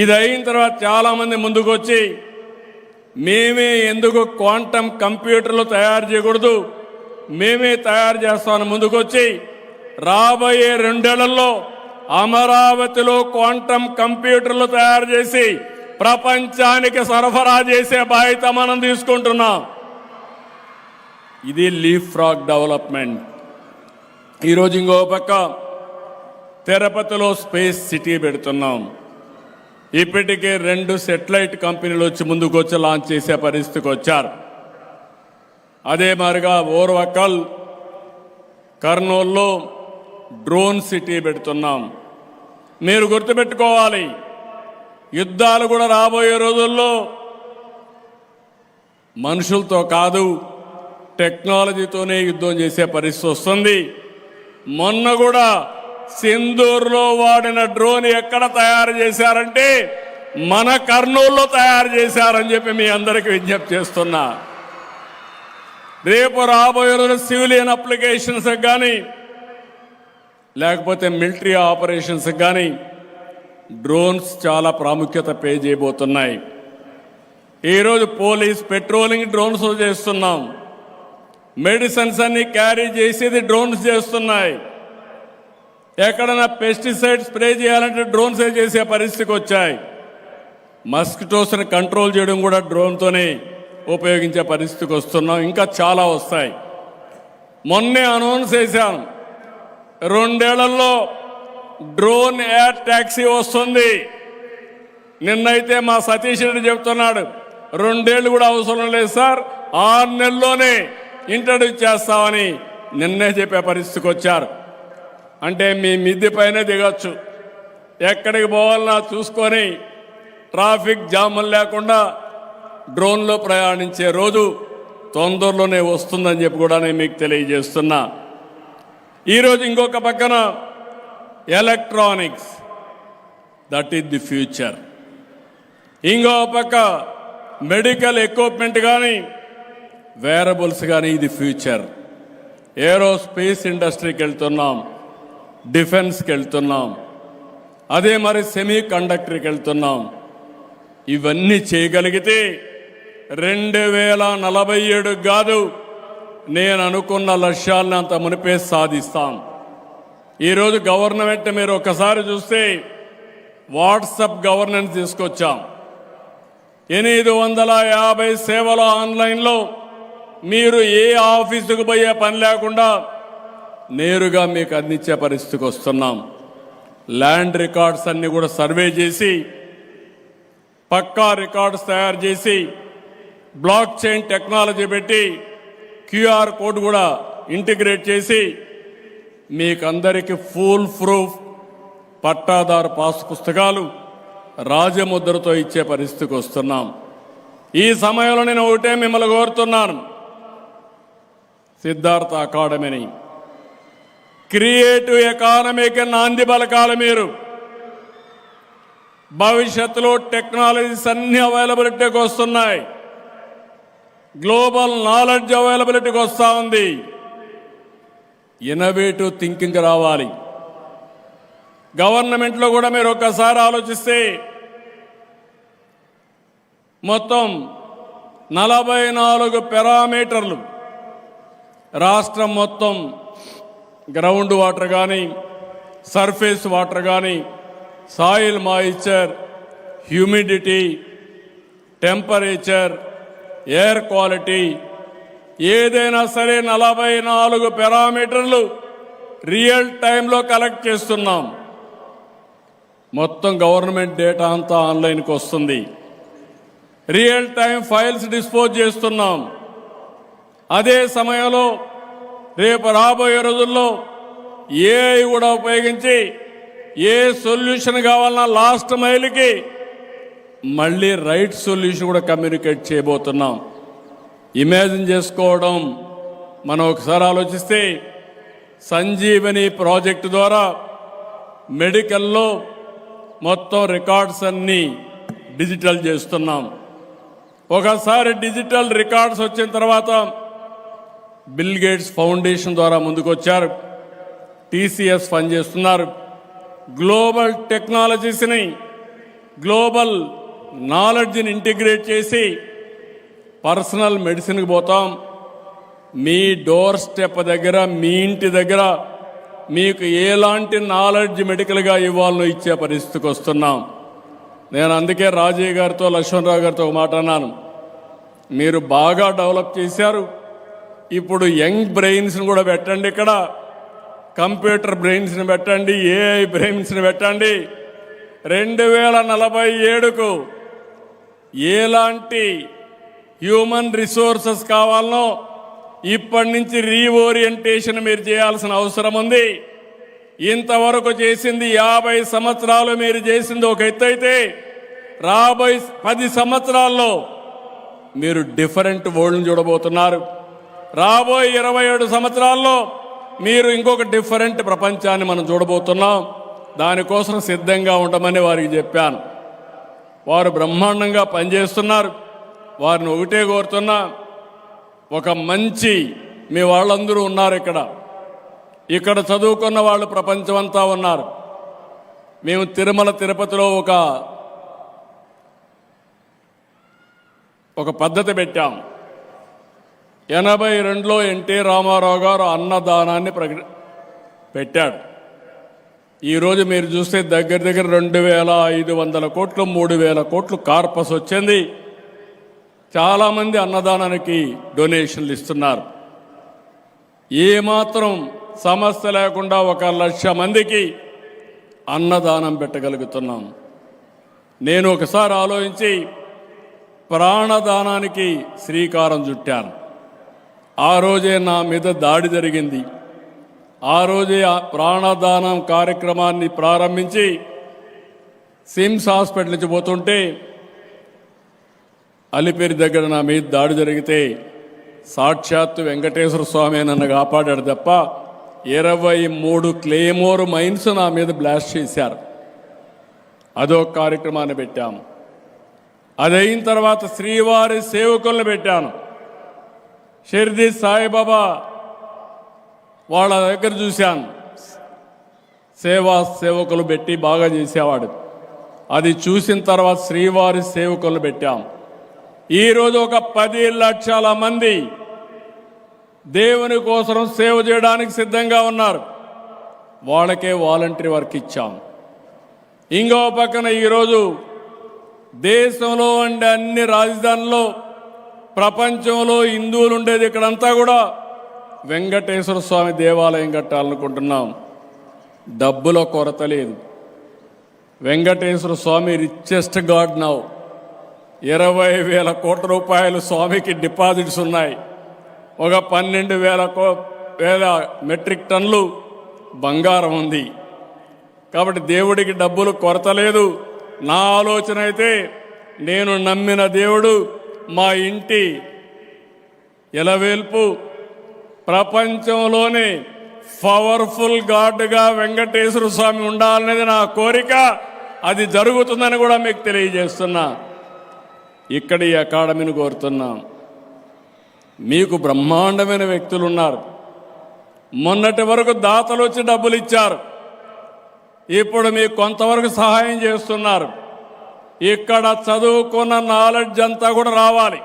ఇది అయిన తర్వాత చాలామంది ముందుకు వచ్చి మేమే ఎందుకు క్వాంటమ్ కంప్యూటర్లు తయారు చేయకూడదు మేమే తయారు చేస్తామని ముందుకొచ్చి రాబోయే రెండేళ్ళలో అమరావతిలో క్వాంటమ్ కంప్యూటర్లు తయారు చేసి ప్రపంచానికి సరఫరా చేసే బాధ్యత మనం తీసుకుంటున్నాం. ఇది లీఫ్ ఫ్రాక్ డెవలప్మెంట్. ఈరోజు ఇంకో పక్క తిరుపతిలో స్పేస్ సిటీ పెడుతున్నాం. ఇప్పటికే రెండు సెటిలైట్ కంపెనీలు వచ్చి ముందుకు వచ్చి లాంచ్ చేసే పరిస్థితికి వచ్చారు. అదే మాదిరిగా ఓర్వకల్ కర్నూల్లో డ్రోన్ సిటీ పెడుతున్నాం. మీరు గుర్తుపెట్టుకోవాలి యుద్ధాలు కూడా రాబోయే రోజుల్లో మనుషులతో కాదు టెక్నాలజీతోనే యుద్ధం చేసే పరిస్థితి వస్తుంది. మొన్న కూడా సింధూర్లో వాడిన డ్రోన్ ఎక్కడ తయారు చేశారంటే మన కర్నూలులో తయారు చేశారని చెప్పి మీ అందరికీ విజ్ఞప్తి చేస్తున్నా. రేపు రాబోయే రోజు సివిలియన్ అప్లికేషన్స్ కానీ లేకపోతే మిలిటరీ ఆపరేషన్స్ కానీ డ్రోన్స్ చాలా ప్రాముఖ్యత పే చేయబోతున్నాయి. ఈరోజు పోలీస్ పెట్రోలింగ్ డ్రోన్స్ చేస్తున్నాం. మెడిసిన్స్ అన్ని క్యారీ చేసేది డ్రోన్స్ చేస్తున్నాయి. ఎక్కడైనా పెస్టిసైడ్ స్ప్రే చేయాలంటే డ్రోన్స్ చేసే పరిస్థితికి వచ్చాయి. మస్కిటోస్ని కంట్రోల్ చేయడం కూడా డ్రోన్తోనే ఉపయోగించే పరిస్థితికి వస్తున్నాం. ఇంకా చాలా వస్తాయి. మొన్నే అనౌన్స్ చేశాను. రెండేళ్ళలో డ్రోన్ ఎయిర్ ట్యాక్సీ వస్తుంది. నిన్నైతే మా సతీష్ రెడ్డి చెప్తున్నాడు రెండేళ్ళు కూడా అవసరం లేదు సార్ ఆరు నెలల్లోనే ఇంట్రడ్యూస్ చేస్తామని. నిన్నే చెప్పే పరిస్థితికి వచ్చారు. అంటే మీ మిద్ది పైన దిగచ్చు. ఎక్కడికి పోవాలన్నా చూసుకొని ట్రాఫిక్ జాములు లేకుండా డ్రోన్లో ప్రయాణించే రోజు తొందరలోనే వస్తుందని చెప్పి కూడా నేను మీకు తెలియజేస్తున్నా. ఈరోజు ఇంకొక పక్కన electronics that is the future. ఇంకో పక్క మెడికల్ ఎక్విప్మెంట్ కానీ వేరబుల్స్ కానీ ఇది ఫ్యూచర్. ఏరోస్పేస్ ఇండస్ట్రీకి వెళ్తున్నాం. డిఫెన్స్కి వెళ్తున్నాం అదే మరి సెమీ కండక్టర్కి వెళ్తున్నాం ఇవన్నీ చేయగలిగితే రెండు వేల నలభై ఏడు కాదు నేను అనుకున్న లక్ష్యాలను అంత మునిపే సాధిస్తాం. ఈరోజు గవర్నమెంట్ మీరు ఒకసారి చూస్తే వాట్సప్ గవర్నెన్స్ తీసుకొచ్చాం. ఎనిమిది వందల యాభై సేవలు ఆన్లైన్లో మీరు ఏ ఆఫీసుకు పోయే పని లేకుండా నేరుగా మీకు అందించే పరిస్థితికి వస్తున్నాం. ల్యాండ్ రికార్డ్స్ అన్ని కూడా సర్వే చేసి పక్కా రికార్డ్స్ తయారు చేసి బ్లాక్ చైన్ టెక్నాలజీ పెట్టి క్యూఆర్ కోడ్ కూడా ఇంటిగ్రేట్ చేసి మీకందరికీ ఫుల్ ప్రూఫ్ పట్టాదారు పాస్ పుస్తకాలు రాజముద్రతో ఇచ్చే పరిస్థితికి వస్తున్నాం. ఈ సమయంలో నేను ఒకటే మిమ్మల్ని కోరుతున్నాను. సిద్ధార్థ అకాడమీని క్రియేటివ్ ఎకానమీకి నాంది పలకాలి మీరు. భవిష్యత్తులో టెక్నాలజీస్ అన్ని అవైలబిలిటీకి వస్తున్నాయి. గ్లోబల్ నాలెడ్జ్ అవైలబిలిటీకి వస్తూ ఉంది. ఇన్నోవేటివ్ థింకింగ్ రావాలి. గవర్నమెంట్లో కూడా మీరు ఒక్కసారి ఆలోచిస్తే మొత్తం నలభై నాలుగు పెరామీటర్లు రాష్ట్రం మొత్తం గ్రౌండ్ వాటర్ కానీ సర్ఫేస్ వాటర్ కానీ soil moisture humidity temperature air quality ఏదైనా సరే నలభై నాలుగు పారామీటర్లు రియల్ టైంలో కలెక్ట్ చేస్తున్నాం. మొత్తం గవర్నమెంట్ డేటా అంతా ఆన్లైన్కి వస్తుంది. రియల్ టైం ఫైల్స్ డిస్పోజ్ చేస్తున్నాం. అదే సమయంలో రేపు రాబోయే రోజుల్లో ఏఐ కూడా ఉపయోగించి ఏ సొల్యూషన్ కావాలన్నా లాస్ట్ మైల్కి మళ్ళీ రైట్ సొల్యూషన్ కూడా కమ్యూనికేట్ చేయబోతున్నాం. ఇమాజిన్ చేసుకోవడం మనం ఒకసారి ఆలోచిస్తే సంజీవని ప్రాజెక్టు ద్వారా మెడికల్లో మొత్తం రికార్డ్స్ అన్నీ డిజిటల్ చేస్తున్నాం. ఒకసారి డిజిటల్ రికార్డ్స్ వచ్చిన తర్వాత బిల్ గేట్స్ ఫౌండేషన్ ద్వారా ముందుకొచ్చారు. టీసీఎస్ పనిచేస్తున్నారు. గ్లోబల్ టెక్నాలజీస్ని గ్లోబల్ నాలెడ్జ్ని ఇంటిగ్రేట్ చేసి పర్సనల్ మెడిసిన్కి పోతాం. మీ డోర్ స్టెప్ దగ్గర మీ ఇంటి దగ్గర మీకు ఎలాంటి నాలెడ్జ్ మెడికల్గా ఇవ్వాలో ఇచ్చే పరిస్థితికి వస్తున్నాం. నేను అందుకే రాజీవ్ గారితో లక్ష్మణరావు గారితో ఒక మాట అన్నాను. మీరు బాగా డెవలప్ చేశారు. ఇప్పుడు యంగ్ బ్రెయిన్స్ని కూడా పెట్టండి ఇక్కడ. కంప్యూటర్ బ్రెయిన్స్ని పెట్టండి ఏఐ బ్రెయిన్స్ని పెట్టండి. రెండు వేల నలభై ఏడుకు ఎలాంటి హ్యూమన్ రిసోర్సెస్ కావాలనో ఇప్పటి నుంచి రీఓరియంటేషన్ మీరు చేయాల్సిన అవసరం ఉంది. ఇంతవరకు చేసింది యాభై సంవత్సరాలు మీరు చేసింది ఒక ఎత్తు అయితే రాబోయే పది సంవత్సరాల్లో మీరు డిఫరెంట్ వరల్డ్ని చూడబోతున్నారు. రాబోయే ఇరవై ఏడు సంవత్సరాల్లో మీరు ఇంకొక డిఫరెంట్ ప్రపంచాన్ని మనం చూడబోతున్నాం. దానికోసం సిద్ధంగా ఉండమని వారికి చెప్పాను. వారు బ్రహ్మాండంగా పనిచేస్తున్నారు. వారిని ఒకటే కోరుతున్నా ఒక మంచి మీ వాళ్ళందరూ ఉన్నారు ఇక్కడ. ఇక్కడ చదువుకున్న వాళ్ళు ప్రపంచమంతా ఉన్నారు. మేము తిరుమల తిరుపతిలో ఒక ఒక పద్ధతి పెట్టాం. ఎనభై రెండులో ఎన్టీ రామారావు గారు అన్నదానాన్ని ప్రకటి పెట్టాడు. ఈరోజు మీరు చూస్తే దగ్గర దగ్గర రెండు వేల ఐదు వందల కోట్లు మూడు వేల కోట్లు కార్పస్ వచ్చింది. చాలామంది అన్నదానానికి డొనేషన్లు ఇస్తున్నారు. ఏమాత్రం సమస్య లేకుండా ఒక లక్ష మందికి అన్నదానం పెట్టగలుగుతున్నాం. నేను ఒకసారి ఆలోచించి ప్రాణదానానికి శ్రీకారం చుట్టాను. ఆ రోజే నా మీద దాడి జరిగింది. ఆ రోజే ఆ ప్రాణదానం కార్యక్రమాన్ని ప్రారంభించి సిమ్స్ హాస్పిటల్ నుంచి పోతుంటే అలిపేరి దగ్గర నా మీద దాడి జరిగితే సాక్షాత్తు వెంకటేశ్వర స్వామి నన్ను కాపాడాడు తప్ప ఇరవై మూడు క్లేమోర్ మైన్స్ నా మీద బ్లాస్ట్ చేశారు. అదో కార్యక్రమాన్ని పెట్టాము. అదైన తర్వాత శ్రీవారి సేవకులను పెట్టాను. షిర్ది సాయిబాబా వాళ్ళ దగ్గర చూశాను. సేవా సేవకులు పెట్టి బాగా చేసేవాడు. అది చూసిన తర్వాత శ్రీవారి సేవకులు పెట్టాం. ఈరోజు ఒక పది లక్షల మంది దేవుని కోసం సేవ చేయడానికి సిద్ధంగా ఉన్నారు. వాళ్ళకే వాలంటరీ వర్క్ ఇచ్చాం. ఇంకో పక్కన ఈరోజు దేశంలో ఉండే అన్ని రాజధానుల్లో ప్రపంచంలో హిందువులు ఉండేది ఇక్కడంతా కూడా వెంకటేశ్వర స్వామి దేవాలయం కట్టాలనుకుంటున్నాం. డబ్బుల కొరత లేదు. Venkateswara Swamy richest god now ఇరవై వేల కోట్ల రూపాయలు స్వామికి డిపాజిట్స్ ఉన్నాయి. ఒక పన్నెండు వేల కో వేల మెట్రిక్ టన్లు బంగారం ఉంది. కాబట్టి దేవుడికి డబ్బులు కొరత లేదు. నా ఆలోచన అయితే నేను నమ్మిన దేవుడు మా ఇంటి ఎలవేల్పు ప్రపంచంలోనే పవర్ఫుల్ గాడ్గా వెంకటేశ్వర స్వామి ఉండాలనేది నా కోరిక. అది జరుగుతుందని కూడా మీకు తెలియజేస్తున్నా. ఇక్కడ ఈ అకాడమీని కోరుతున్నాం. మీకు బ్రహ్మాండమైన వ్యక్తులు ఉన్నారు మొన్నటి వరకు దాతలు వచ్చి డబ్బులు ఇచ్చారు ఇప్పుడు మీకు కొంతవరకు సహాయం చేస్తున్నారు. ఇక్కడ చదువుకున్న నాలెడ్జ్ అంతా కూడా రావాలి.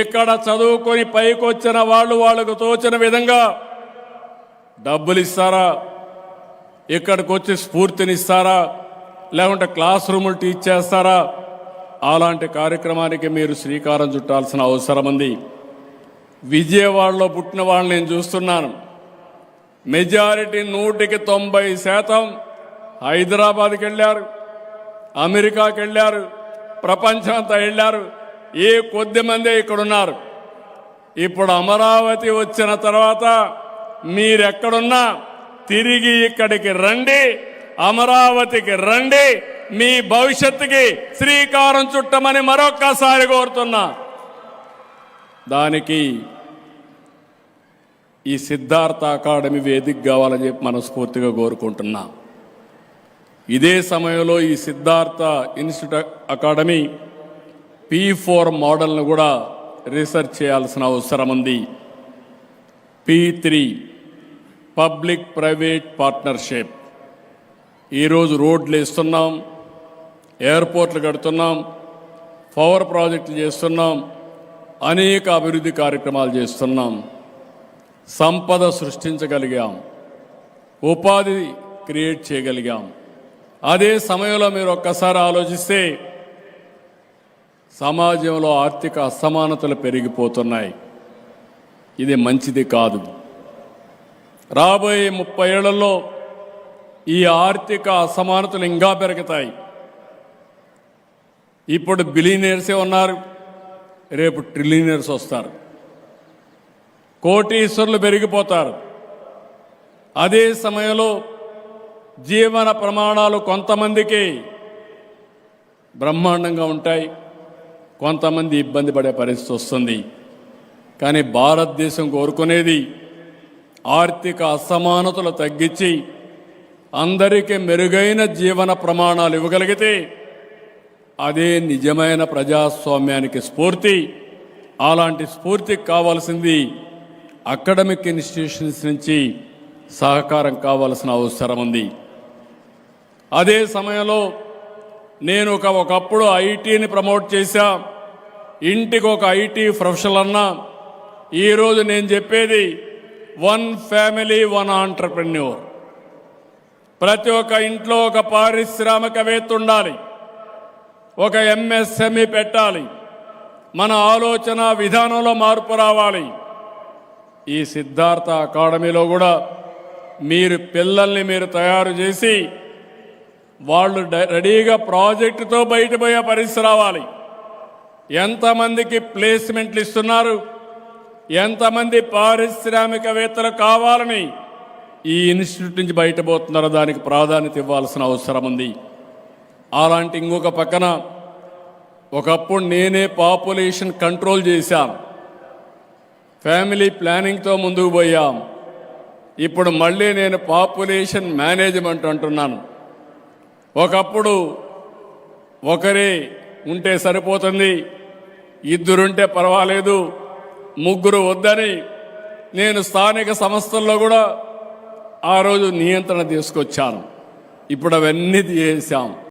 ఇక్కడ చదువుకొని పైకి వచ్చిన వాళ్ళు వాళ్ళకు తోచిన విధంగా డబ్బులు ఇస్తారా? ఇక్కడికి వచ్చి స్ఫూర్తినిస్తారా లేకుంటే క్లాస్ రూములు టీచ్ చేస్తారా? అలాంటి కార్యక్రమానికి మీరు శ్రీకారం చుట్టాల్సిన అవసరం ఉంది. విజయవాడలో పుట్టిన వాళ్ళని నేను చూస్తున్నాను. మెజారిటీ నూటికి తొంభై శాతం హైదరాబాద్కి వెళ్ళారు. అమెరికాకి వెళ్ళారు ప్రపంచం అంతా వెళ్ళారు ఏ కొద్ది మందే ఇక్కడున్నారు. ఇప్పుడు అమరావతి వచ్చిన తర్వాత మీరెక్కడున్నా తిరిగి ఇక్కడికి రండి అమరావతికి రండి మీ భవిష్యత్తుకి శ్రీకారం చుట్టమని మరొక్కసారి కోరుతున్నా. దానికి ఈ సిద్ధార్థ అకాడమీ వేదిక కావాలని చెప్పి మనస్ఫూర్తిగా కోరుకుంటున్నాం. ఇదే సమయంలో ఈ Siddhartha institute academy P four మోడల్ను కూడా రీసెర్చ్ చేయాల్సిన అవసరం ఉంది. P three public private partnership. ఈరోజు రోడ్లు వేస్తున్నాం ఎయిర్పోర్ట్లు కడుతున్నాం పవర్ ప్రాజెక్టులు చేస్తున్నాం అనేక అభివృద్ధి కార్యక్రమాలు చేస్తున్నాం. సంపద సృష్టించగలిగాం. ఉపాధి క్రియేట్ చేయగలిగాం. అదే సమయంలో మీరు ఒక్కసారి ఆలోచిస్తే సమాజంలో ఆర్థిక అసమానతలు పెరిగిపోతున్నాయి. ఇది మంచిది కాదు. రాబోయే ముప్పై ఏళ్ళలో ఈ ఆర్థిక అసమానతలు ఇంకా పెరుగుతాయి. ఇప్పుడు బిలీనియర్సే ఉన్నారు రేపు ట్రిలినియర్స్ వస్తారు. కోటీశ్వరులు పెరిగిపోతారు. అదే సమయంలో జీవన ప్రమాణాలు కొంతమందికి బ్రహ్మాండంగా ఉంటాయి. కొంతమంది ఇబ్బంది పడే పరిస్థితి వస్తుంది. కానీ భారతదేశం కోరుకునేది ఆర్థిక అసమానతలు తగ్గించి అందరికీ మెరుగైన జీవన ప్రమాణాలు ఇవ్వగలిగితే అదే నిజమైన ప్రజాస్వామ్యానికి స్ఫూర్తి. అలాంటి స్ఫూర్తికి కావాల్సింది అకాడమిక్ ఇన్స్టిట్యూషన్స్ నుంచి సహకారం కావాల్సిన అవసరం ఉంది. అదే సమయంలో నేను ఒక ఒకప్పుడు ఐటీని ప్రమోట్ చేశా. ఇంటికి ఒక ఐటీ ప్రొఫెషనల్ అన్నా. ఈరోజు నేను చెప్పేది వన్ ఫ్యామిలీ వన్ ఆంటర్ప్రెన్యూర్. ప్రతి ఒక్క ఇంట్లో ఒక పారిశ్రామికవేత్త ఉండాలి. ఒక ఎంఎస్ఎంఈ పెట్టాలి. మన ఆలోచన విధానంలో మార్పు రావాలి. ఈ సిద్ధార్థ అకాడమీలో కూడా మీరు పిల్లల్ని మీరు తయారు చేసి వాళ్ళు డ- రెడీగా ప్రాజెక్టుతో బయటపోయే పరిస్థితి రావాలి. ఎంతమందికి ప్లేస్మెంట్లు ఇస్తున్నారు? ఎంతమంది పారిశ్రామికవేత్తలు కావాలని ఈ ఇన్స్టిట్యూట్ నుంచి బయటపోతున్నారో దానికి ప్రాధాన్యత ఇవ్వాల్సిన అవసరం ఉంది. అలాంటి ఇంకొక పక్కన ఒకప్పుడు నేనే పాపులేషన్ కంట్రోల్ చేశాను ఫ్యామిలీ ప్లానింగ్తో ముందుకు పోయాం. ఇప్పుడు మళ్ళీ నేను పాపులేషన్ మేనేజ్మెంట్ అంటున్నాను. ఒకప్పుడు ఒకరే ఉంటే సరిపోతుంది ఇద్దరుంటే పర్వాలేదు ముగ్గురు వద్దని నేను స్థానిక సంస్థల్లో కూడా ఆ రోజు నియంత్రణ తీసుకొచ్చాను. ఇప్పుడు అవన్నీ చేశాం